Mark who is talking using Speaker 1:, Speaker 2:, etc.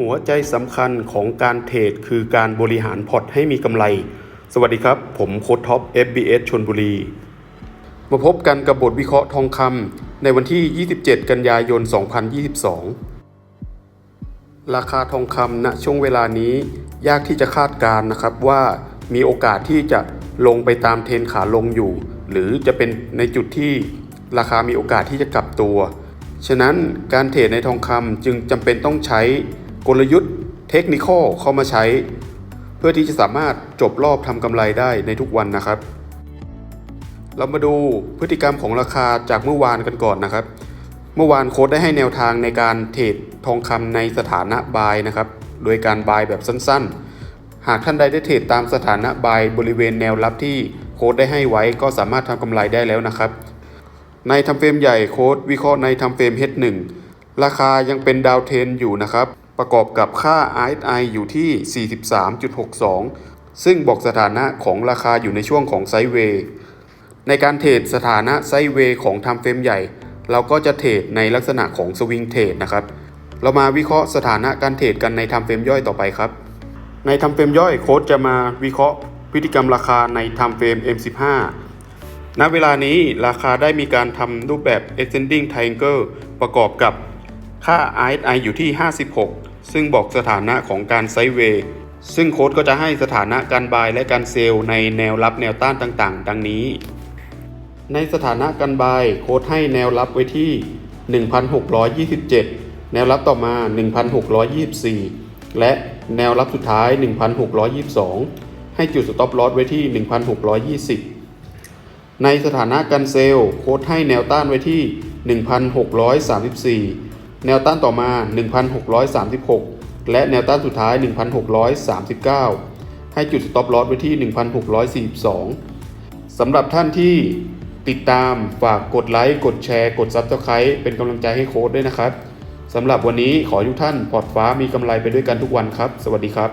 Speaker 1: หัวใจสำคัญของการเทรดคือการบริหารพอร์ตให้มีกำไร สวัสดีครับ ผมโค้ดท็อป FBS ชนบุรี มาพบกันกับบทวิเคราะห์ทองคำในวันที่ 27 กันยายน 2022 ราคาทองคำณช่วงเวลานี้ยากที่จะคาดการณ์นะครับว่ามีโอกาสที่จะลงไปตามเทรนขาลงอยู่ หรือจะเป็นในจุดที่ราคามีโอกาสที่จะกลับตัว ฉะนั้นการเทรดในทองคำจึงจำเป็นต้องใช้ กลยุทธ์เทคนิคเข้ามาใช้ เพื่อที่จะสามารถจบรอบทำกำไรได้ในทุกวันนะครับ เรามาดูพฤติกรรมของราคาจากเมื่อวานกันก่อนนะครับ เมื่อวานโค้ดได้ให้แนวทางในการเทรดทองคำในสถานะบายนะครับ โดยการบายแบบสั้นๆ หากท่านใดได้เทรดตามสถานะบายบริเวณแนวรับที่โค้ดได้ให้ไว้ก็สามารถทำกำไรได้แล้วนะครับ ในทำเฟรมใหญ่โค้ดวิเคราะห์ในทำเฟรม H1 ราคายังเป็นดาวเทนอยู่นะครับ ประกอบกับค่า RSI อยู่ที่ 43.62 ซึ่งบอกสถานะของราคาอยู่ในช่วงของไซด์เวย์ในการเทรดสถานะไซด์เวย์ของทำเฟรมใหญ่ เราก็จะเทรดในลักษณะของสวิงเทรดนะครับ เรามาวิเคราะห์สถานะการเทรดกันในทำเฟรมย่อยต่อไปครับ ในทำเฟรมย่อยโค้ดจะมาวิเคราะห์พฤติกรรมราคาในทำเฟรม M15 ณเวลานี้ราคาได้มีการทำรูปแบบ ascending triangle ประกอบกับค่า RSI อยู่ที่ 56 ซึ่งบอกสถานะของการไซด์เวย์ ซึ่งโค้ดก็จะให้สถานะการบายและการเซลล์ในแนวรับแนวต้านต่างๆ ดังนี้ ในสถานะการบายโค้ดให้แนวรับไว้ที่ 1,627 แนวรับต่อมา 1,624 และแนวรับสุดท้าย 1,622 ให้จุดสต็อปลอสไว้ที่ 1,620ในสถานะการเซลล์โค้ดให้แนวต้านไว้ที่ 1,634 แนวต้านต่อมา 1,636 และแนวต้านสุดท้าย 1,639 ให้จุดสต็อปลอสไว้ที่ 1,642 สำหรับท่านที่ติดตามฝากกดไลค์ กดแชร์ กด Subscribe เป็นกำลังใจให้โค้ดด้วยนะครับ สำหรับวันนี้ขอทุกท่านปลอดฟ้ามีกำไรไปด้วยกันทุกวันครับ สวัสดีครับ